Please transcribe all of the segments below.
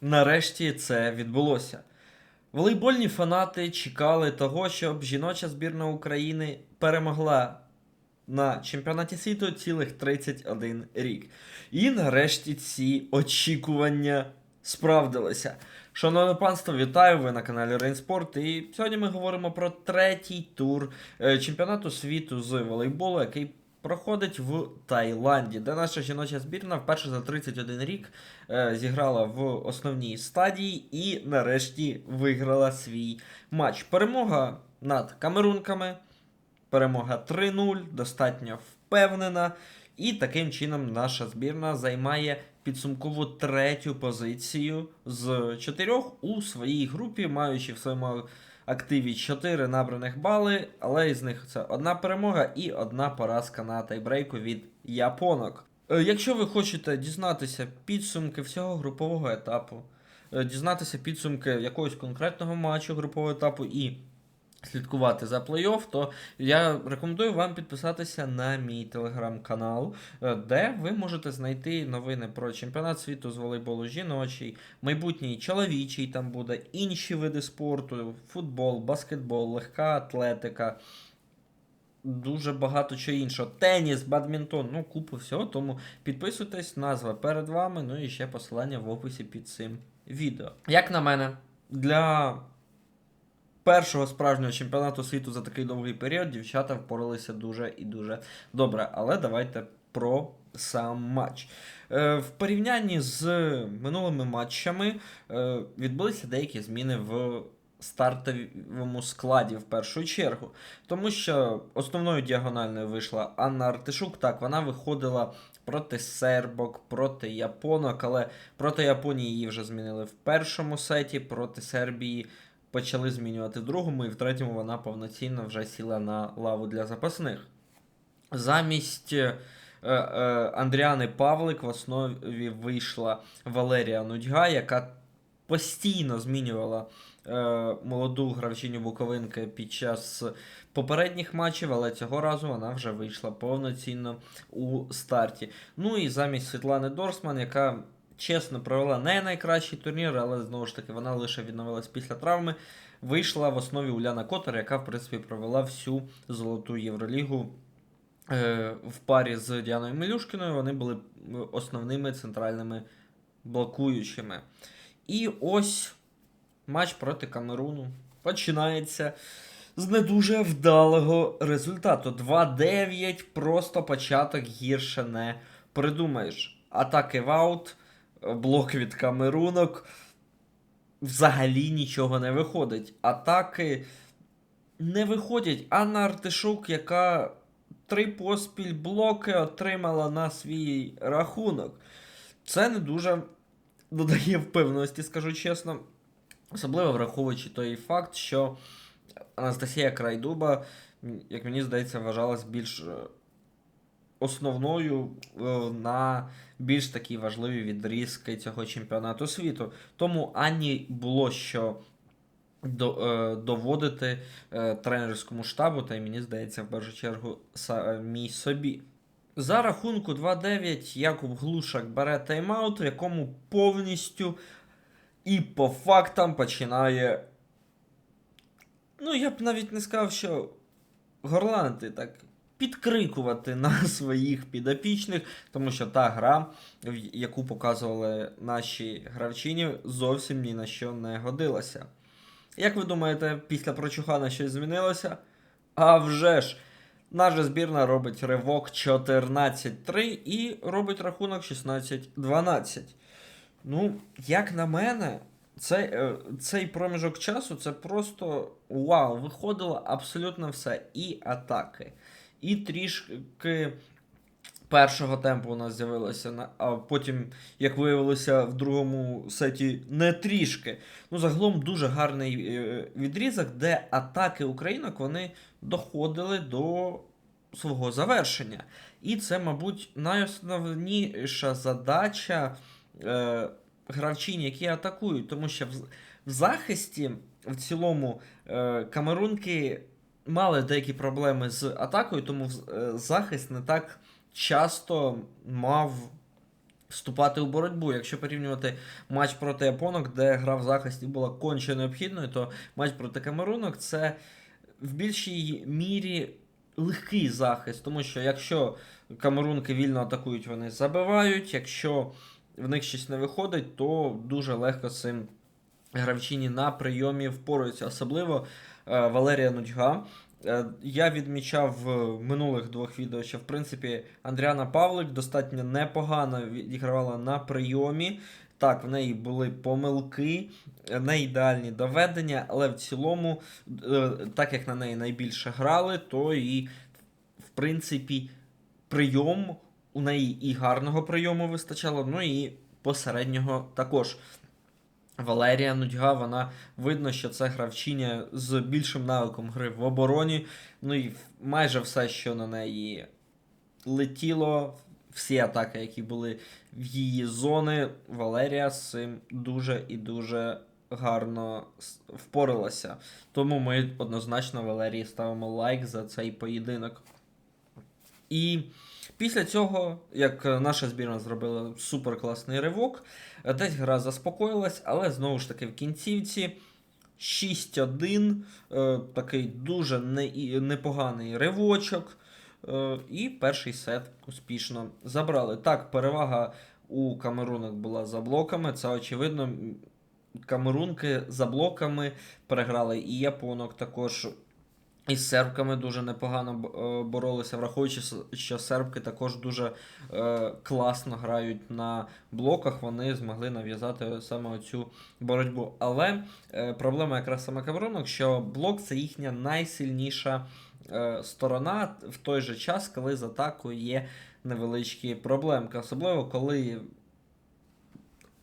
нарешті це відбулося. Волейбольні фанати чекали того, щоб жіноча збірна України перемогла на чемпіонаті світу цілих 31 рік. І нарешті ці очікування справдилися. Шановне панство, вітаю! Ви на каналі Рейнспорт. І сьогодні ми говоримо про третій тур е, чемпіонату світу з волейболу, який проходить в Таїланді, де наша жіноча збірна вперше за 31 рік е, зіграла в основній стадії і нарешті виграла свій матч. Перемога над камерунками, перемога 3-0, достатньо впевнена. І таким чином наша збірна займає підсумкову третю позицію з чотирьох у своїй групі, маючи в своєму активі 4 набраних бали, але із них це одна перемога і одна поразка на тайбрейку від японок. Е, Якщо ви хочете дізнатися підсумки всього групового етапу, е, дізнатися підсумки якогось конкретного матчу групового етапу і слідкувати за плей-офф, то я рекомендую вам підписатися на мій телеграм-канал, е, де ви можете знайти новини про чемпіонат світу з волейболу жіночий, майбутній чоловічий там буде, інші види спорту, футбол, баскетбол, легка атлетика. Дуже багато чого іншого. Теніс, бадмінтон, ну купу всього. Тому підписуйтесь, назва перед вами, ну і ще посилання в описі під цим відео. Як на мене, для першого справжнього чемпіонату світу за такий довгий період дівчата впоралися дуже і дуже добре. Але давайте про сам матч. Е, в порівнянні з минулими матчами е, відбулися деякі зміни в стартовому складі в першу чергу. Тому що основною діагональною вийшла Анна Артишук. Так, вона виходила проти сербок, проти японок, але проти Японії її вже змінили в першому сеті, проти Сербії почали змінювати в другому, і в третьому вона повноцінно вже сіла на лаву для запасних. Замість е, е, Андріани Павлик в основі вийшла Валерія Нудьга, яка постійно змінювала е, молоду гравчиню Буковинки під час попередніх матчів, але цього разу вона вже вийшла повноцінно у старті. Ну і замість Світлани Дорсман, яка чесно провела не найкращий турнір, але знову ж таки вона лише відновилась після травми. Вийшла в основі Уляна Котер, яка в принципі провела всю золоту Євролігу е, в парі з Діаною Мілюшкіною. Вони були основними центральними блокуючими. І ось матч проти Камеруну починається з не дуже вдалого результату. 2-9, просто початок гірше не придумаєш. Атаки в аут, блок від камерунок. Взагалі нічого не виходить. Атаки не виходять. Анна Артишук, яка три поспіль блоки отримала на свій рахунок. Це не дуже додає впевненості, скажу чесно. Особливо враховуючи той факт, що Анастасія Крайдуба, як мені здається, вважалась більш е, основною е, на більш такі важливі відрізки цього чемпіонату світу. Тому Анні було що е, доводити е, тренерському штабу, та й мені здається, в першу чергу самій собі. За рахунку 2-9 Якуб Глушак бере тайм-аут, в якому повністю і по фактам починає. Ну, я б навіть не сказав, що горланити так підкрикувати на своїх підопічних, тому що та гра, яку показували наші гравчині, зовсім ні на що не годилася. Як ви думаєте, після прочухана щось змінилося? А вже ж! Наша збірна робить ривок 14-3 і робить рахунок 16-12. Ну, як на мене, цей, е, цей проміжок часу це просто вау, виходило абсолютно все. І атаки, і трішки першого темпу у нас з'явилося, а потім, як виявилося, в другому сеті не трішки. Ну, загалом дуже гарний е, відрізок, де атаки українок вони доходили до свого завершення. І це, мабуть, найосновніша задача е, гравчинь, які атакують, тому що в, в захисті в цілому е, камерунки мали деякі проблеми з атакою, тому е, захист не так часто мав вступати у боротьбу. Якщо порівнювати матч проти японок, де гра в захисті була конче необхідною, то матч проти камерунок це в більшій мірі легкий захист, тому що якщо камерунки вільно атакують, вони забивають. Якщо в них щось не виходить, то дуже легко цим гравчині на прийомі впораються. Особливо Валерія Нудьга. Е, Я відмічав в минулих двох відео, що в принципі Андріана Павлик достатньо непогано відігравала на прийомі. Так, в неї були помилки, е, не ідеальні доведення, але в цілому, е, так як на неї найбільше грали, то і в принципі прийом у неї і гарного прийому вистачало, ну і посереднього також. Валерія Нудьга, вона видно, що це гравчиня з більшим навиком гри в обороні. Ну і майже все, що на неї летіло, всі атаки, які були в її зони, Валерія з цим дуже і дуже гарно впоралася. Тому ми однозначно Валерії ставимо лайк за цей поєдинок. І після цього, як наша збірна зробила суперкласний ривок, десь гра заспокоїлась, але знову ж таки в кінцівці 6-1, е, такий дуже не, непоганий ривочок. е, І перший сет успішно забрали. Так, перевага у камерунок була за блоками, це очевидно. Камерунки за блоками переграли і японок також. І з сербками дуже непогано е, боролися, враховуючи, що сербки також дуже е, класно грають на блоках, вони змогли нав'язати саме оцю боротьбу. Але е, проблема якраз саме камерунок, що блок це їхня найсильніша е, сторона в той же час, коли з атакою є невеличкі проблемки. Особливо коли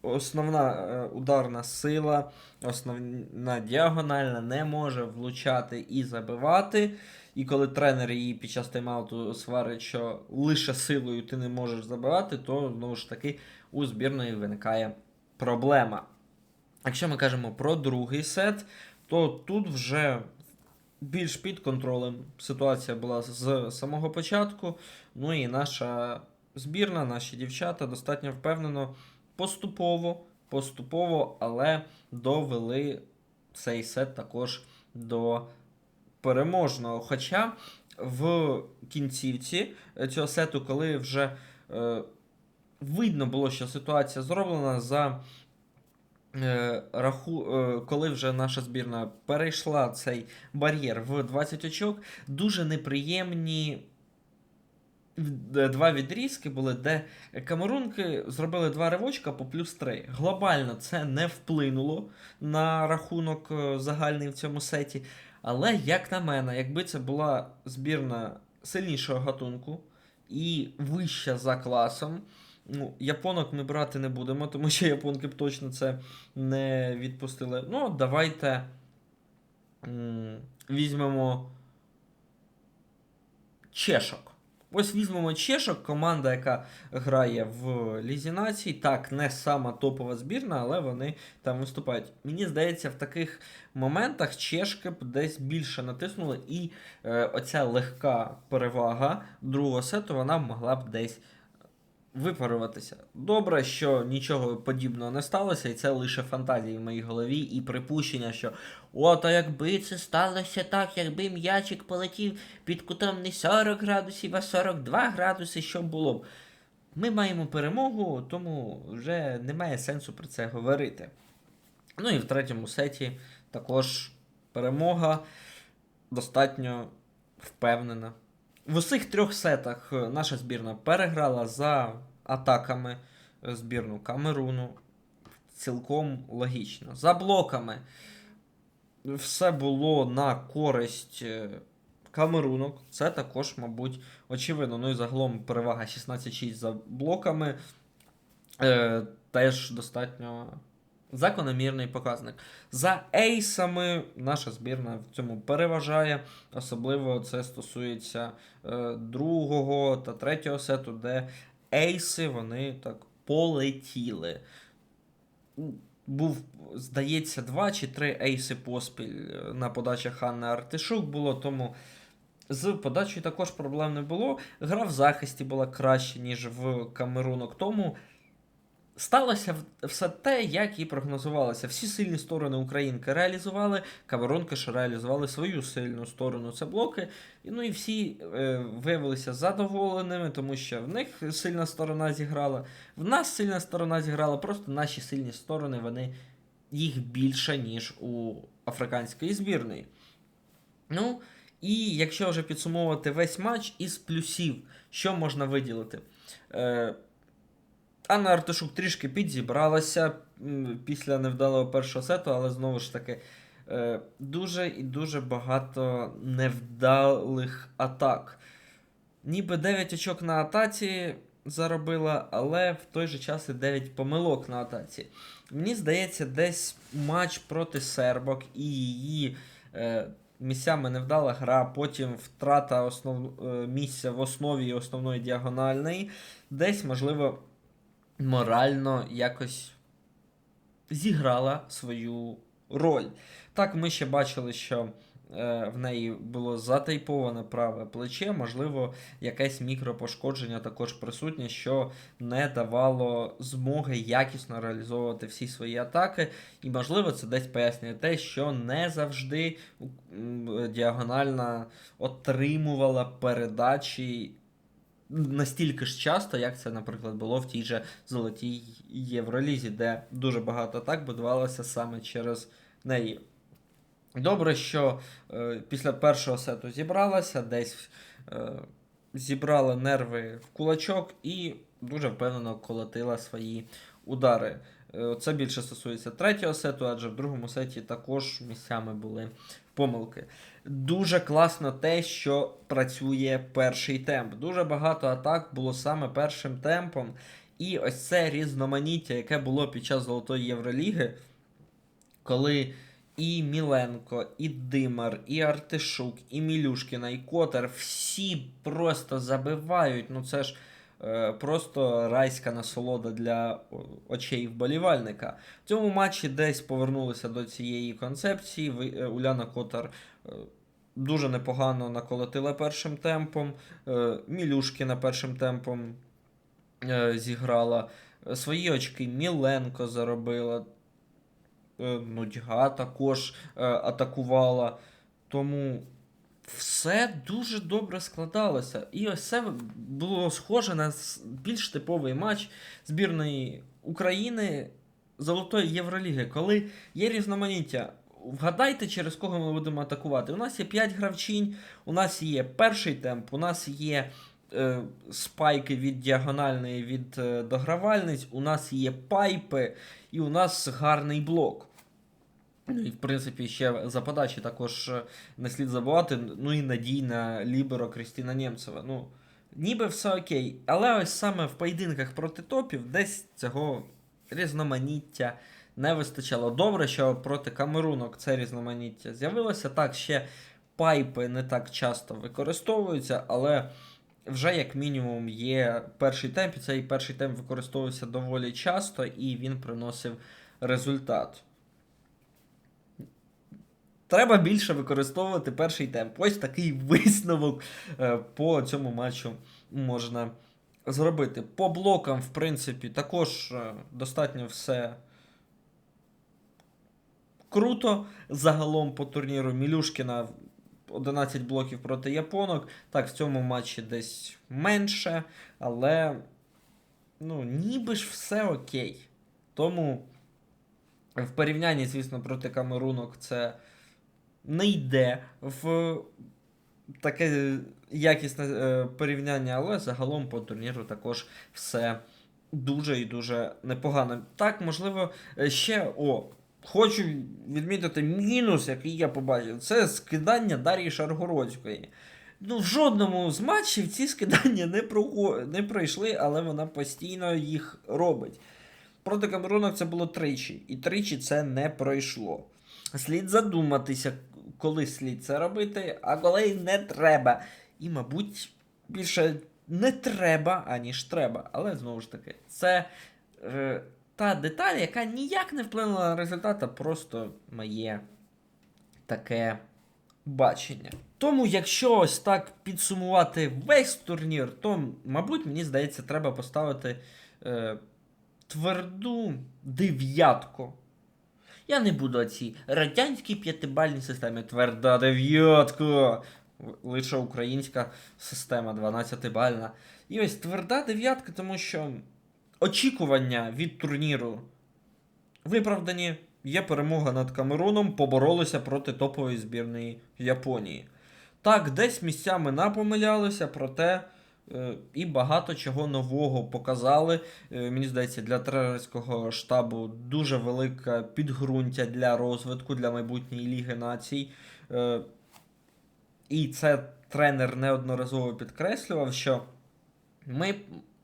основна е, ударна сила, основна діагональна не може влучати і забивати. І коли тренер її під час тайм-ауту сварить, що лише силою ти не можеш забивати, то знову ж таки у збірної виникає проблема. Якщо ми кажемо про другий сет, то тут вже більш під контролем ситуація була з самого початку. Ну і наша збірна, наші дівчата достатньо впевнено поступово, поступово, але довели цей сет також до переможного. Хоча в кінцівці цього сету, коли вже е, видно було, що ситуація зроблена за. е, Раху, е, коли вже наша збірна перейшла цей бар'єр в 20 очок, дуже неприємні е, два відрізки були, де камерунки зробили два ривочка по плюс 3. Глобально це не вплинуло на рахунок е, загальний в цьому сеті. Але, як на мене, якби це була збірна сильнішого гатунку і вища за класом, ну, японок ми брати не будемо, тому що японки б точно це не відпустили. Ну, давайте візьмемо чешок. Ось візьмемо чешок, команда, яка грає в Лізі націй. Так, не сама топова збірна, але вони там виступають. Мені здається, в таких моментах чешки б десь більше натиснули, і е, оця легка перевага другого сету вона могла б десь випаруватися. Добре, що нічого подібного не сталося, і це лише фантазії в моїй голові і припущення, що от, а якби це сталося так, якби м'ячик полетів під кутом не 40 градусів, а 42 градуси, що було б. Ми маємо перемогу, тому вже немає сенсу про це говорити. Ну і в третьому сеті також перемога достатньо впевнена. В усіх трьох сетах е, наша збірна переграла за атаками е, збірну Камеруну. Цілком логічно. За блоками все було на користь е, Камерунок. Це також, мабуть, очевидно. Ну і загалом перевага 16-6 за блоками. Е, теж достатньо закономірний показник. За ейсами наша збірна в цьому переважає. Особливо це стосується е, другого та третього сету, де ейси вони так полетіли. Був, здається, два чи три ейси поспіль е, на подачах Анни Артишук було, тому з подачею також проблем не було. Гра в захисті була краще, ніж в Камерунок. Тому сталося все те, як і прогнозувалося. Всі сильні сторони Українки реалізували, Каверонки ж реалізували свою сильну сторону. Це блоки. Ну і всі е, виявилися задоволеними, тому що в них сильна сторона зіграла, в нас сильна сторона зіграла, просто наші сильні сторони, вони їх більше, ніж у африканської збірної. Ну, і якщо вже підсумовувати весь матч із плюсів, що можна виділити? Е, Анна Артишук трішки підзібралася після невдалого першого сету, але знову ж таки, е, дуже і дуже багато невдалих атак. Ніби 9 очок на атаці заробила, але в той же час і 9 помилок на атаці. Мені здається, десь матч проти сербок і її е, місцями невдала гра, потім втрата основ, е, місця в основі основної діагональної, десь, можливо, морально якось зіграла свою роль. Так, ми ще бачили, що е, в неї було затейповане праве плече, можливо, якесь мікропошкодження також присутнє, що не давало змоги якісно реалізовувати всі свої атаки. І, можливо, це десь пояснює те, що не завжди діагональна отримувала передачі. Настільки ж часто, як це, наприклад, було в тій же золотій Євролізі, де дуже багато атак будувалося саме через неї. Добре, що е, після першого сету зібралася, десь е, зібрала нерви в кулачок і дуже впевнено колотила свої удари. Е, це більше стосується третього сету, адже в другому сеті також місцями були помилки. Дуже класно те, що працює перший темп. Дуже багато атак було саме першим темпом. І ось це різноманіття, яке було під час Золотої Євроліги, коли і Міленко, і Димар, і Артишук, і Мілюшкіна, і Котер всі просто забивають. Ну це ж е, просто райська насолода для очей вболівальника. В цьому матчі десь повернулися до цієї концепції. Е, Уляна Котар е, дуже непогано наколотила першим темпом. Е, Мілюшкіна першим темпом е, зіграла. Свої очки Міленко заробила. Е, Нудьга також атакувала. Тому все дуже добре складалося. І ось це було схоже на більш типовий матч збірної України Золотої Євроліги, коли є різноманіття. Вгадайте, через кого ми будемо атакувати. У нас є 5 гравчинь, у нас є перший темп, у нас є е, спайки від діагональної від е, догравальниць, у нас є пайпи, і у нас гарний блок. Ну і в принципі ще за подачі також е, не слід забувати. Ну і надійна ліберо Крістіна Нємцева. Ну, ніби все окей. Але ось саме в поєдинках проти топів десь цього різноманіття не вистачало. Добре, що проти камерунок це різноманіття з'явилося. Так, ще пайпи не так часто використовуються, але вже як мінімум є перший темп, і цей перший темп використовувався доволі часто, і він приносив результат. Треба більше використовувати перший темп. Ось такий висновок е, по цьому матчу можна зробити. По блокам, в принципі, також е, достатньо все круто. Загалом по турніру Мілюшкіна 11 блоків проти японок. Так, в цьому матчі десь менше, але ну, ніби ж все окей. Тому в порівнянні, звісно, проти камерунок це не йде в таке якісне е, порівняння, але загалом по турніру також все дуже і дуже непогано. Так, можливо, е, ще о. Хочу відмітити мінус, який я побачив, це скидання Дар'ї Шаргородської. Ну, в жодному з матчів ці скидання не, прого... не пройшли, але вона постійно їх робить. Проти Камерунок це було тричі, і тричі це не пройшло. Слід задуматися, коли слід це робити, а коли не треба. І, мабуть, більше не треба, аніж треба. Але знову ж таки, це е, та деталь, яка ніяк не вплинула на результат, а просто моє таке бачення. Тому, якщо ось так підсумувати весь турнір, то, мабуть, мені здається, треба поставити. Е, тверду дев'ятку. Я не буду оці радянській п'ятибальній системі. Тверда дев'ятка. Лише українська система 12-бальна. І ось тверда дев'ятка, тому що очікування від турніру виправдані. Є перемога над Камеруном, поборолися проти топової збірної Японії. Так, десь місцями напомилялися, проте е, і багато чого нового показали. Е, мені здається, для тренерського штабу дуже велике підґрунтя для розвитку, для майбутньої Ліги націй. Е, і це тренер неодноразово підкреслював, що ми.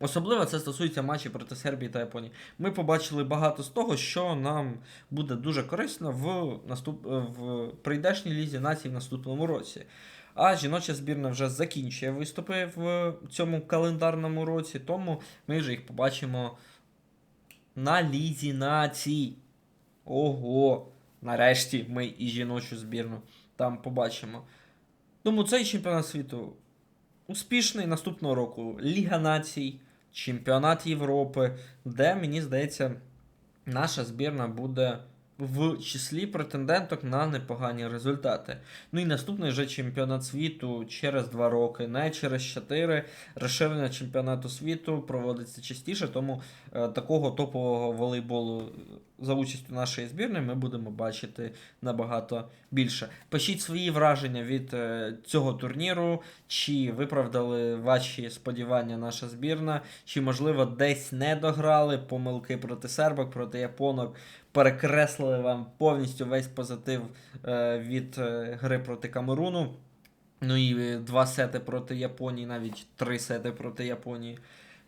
Особливо це стосується матчів проти Сербії та Японії. Ми побачили багато з того, що нам буде дуже корисно в, наступ... в прийдешній лізі націй в наступному році. А жіноча збірна вже закінчує виступи в цьому календарному році, тому ми вже їх побачимо на лізі націй. Ого! Нарешті ми і жіночу збірну там побачимо. Тому цей чемпіонат світу успішний наступного року Ліга націй, Чемпіонат Європи, де, мені здається, наша збірна буде в числі претенденток на непогані результати. Ну і наступний вже чемпіонат світу через два роки, не через чотири. Розширення чемпіонату світу проводиться частіше, тому е, такого топового волейболу за участю нашої збірної ми будемо бачити набагато більше. Пишіть свої враження від е, цього турніру, чи виправдали ваші сподівання наша збірна, чи, можливо, десь не дограли помилки проти сербок, проти японок, перекреслили вам повністю весь позитив е, від е, гри проти Камеруну. Ну і два сети проти Японії, навіть три сети проти Японії.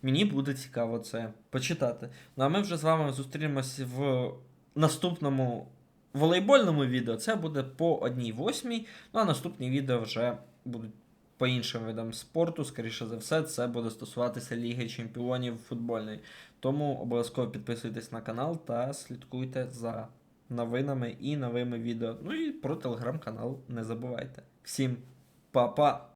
Мені буде цікаво це почитати. Ну а ми вже з вами зустрінемось в наступному волейбольному відео. Це буде по одній восьмій. Ну а наступні відео вже будуть по іншим видам спорту. Скоріше за все, це буде стосуватися Ліги Чемпіонів футбольної. Тому обов'язково підписуйтесь на канал та слідкуйте за новинами і новими відео. Ну і про телеграм-канал не забувайте. Всім па-па!